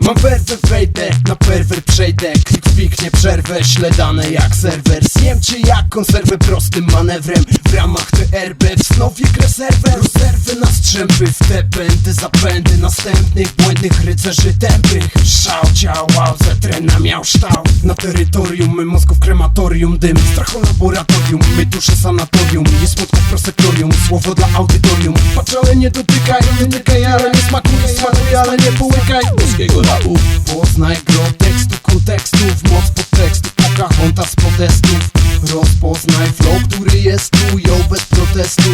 Mam werwę, wejdę, na perwer przejdę. Klik w nie przerwę, śledane jak serwer. Zjem cię jak konserwę prostym manewrem. W ramach TRB wznowię grę serwer. Rozerwę na strzępy, w te pędy Zapędy następnych błędnych rycerzy tępych. Szał działał, zetrena miał kształt Na terytorium, my mózgów krematorium Dym, strachu laboratorium, my dusze sanatorium. Nie smutków prosektorium, słowo dla audytorium. Patrz ale nie dotykaj, dotykaj ale nie smakuj Smakuj ale nie połykaj. Polskiego rapu. Poznaj gro tekstu, kontekstów. Moc podtekstu, Pocahontas z protestów Rozpoznaj flow, który jest tu Ją bez protestu,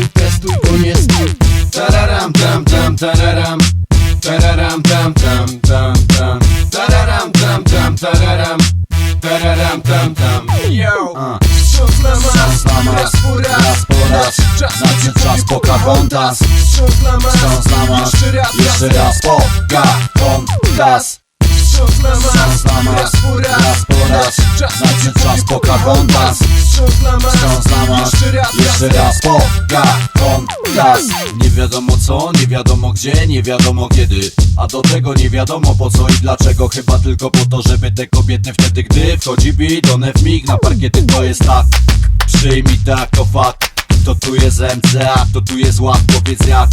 tam tam. Yo Wstrząs na mas, raz po raz. Raz Czas, Nadszedł czas Pocahontas Wstrząs na mas, Wstrząs na mas jeszcze raz, Jeszcze raz Pocahontas Wstrząs na mas, raz po raz. Raz po raz. Czas, Nadszedł czas Pocahontas Wstrząs na mas, Wstrząs na mas jeszcze raz, Jeszcze raz Pocahontas Nie wiadomo co, nie wiadomo gdzie, nie wiadomo kiedy. A do tego nie wiadomo po co i dlaczego. Chyba tylko po to, żeby te kobiety wtedy gdy Wchodzi beat, one w mig na parkiety to jest tak. Przyjmij tak, to fakt. To tu jest MCA, to tu jest ład, powiedz jak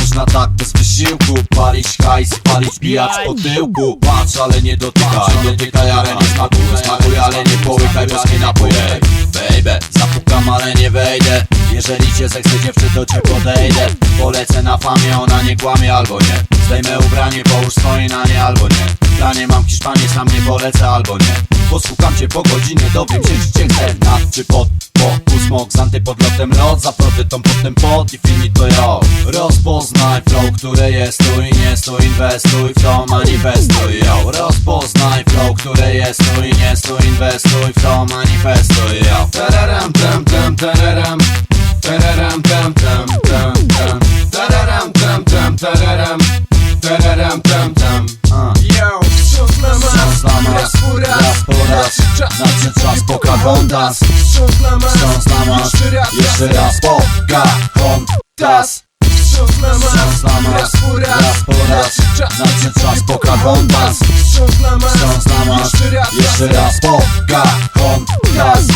można tak bez wysiłku Palić hajs, palić bijać po tyłku? Patrz, ale nie dotykaj. Dotykaj, ale nie smakuj Smakuj, ale nie połykaj Boskie napoje Baby, zapukam, ale nie wejdę. Jeżeli cię zechce dziewczy, to cię podejdę. Polecę na famie, ona nie kłamie albo nie. Zdejmę ubranie, połóż swoje na nie albo nie. Planie mam Hiszpanię, sam nie polecę albo nie. Posłucham cię po godzinie, dowiem się, czy cię chcę. Nad czy pod, po, smok z antypodlotem lot Za prodytą potem pod i finito yo Rozpoznaj flow, które jest tu i nie stu Inwestuj w to, manifestuj yo. Rozpoznaj flow, które jest tu i nie stu Inwestuj w to, manifestuj. Yo Tararam tam tam tararam. Tararam tam tam tam tam. Tararam tam tam tararam. Tararam tam tam. Yo, wstrząs na mas, raz po raz. Po raz. Czas, Nadszedł czas Pocahontas. Wstrząs na mas, Wstrząs na mas. Jeszcze raz, raz Pocahontas. Wstrząs na mas, raz po raz. Raz po raz. Czas, Nadszedł czas Pocahontas. wstrząs Raz Pocahontas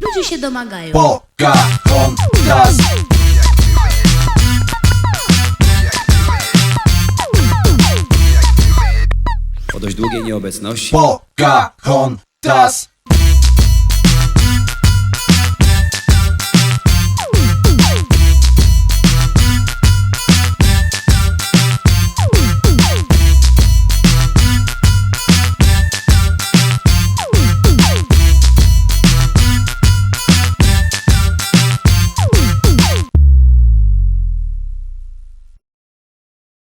Ludzie się domagają. Pocahontas Po dość długiej nieobecności. Pocahontas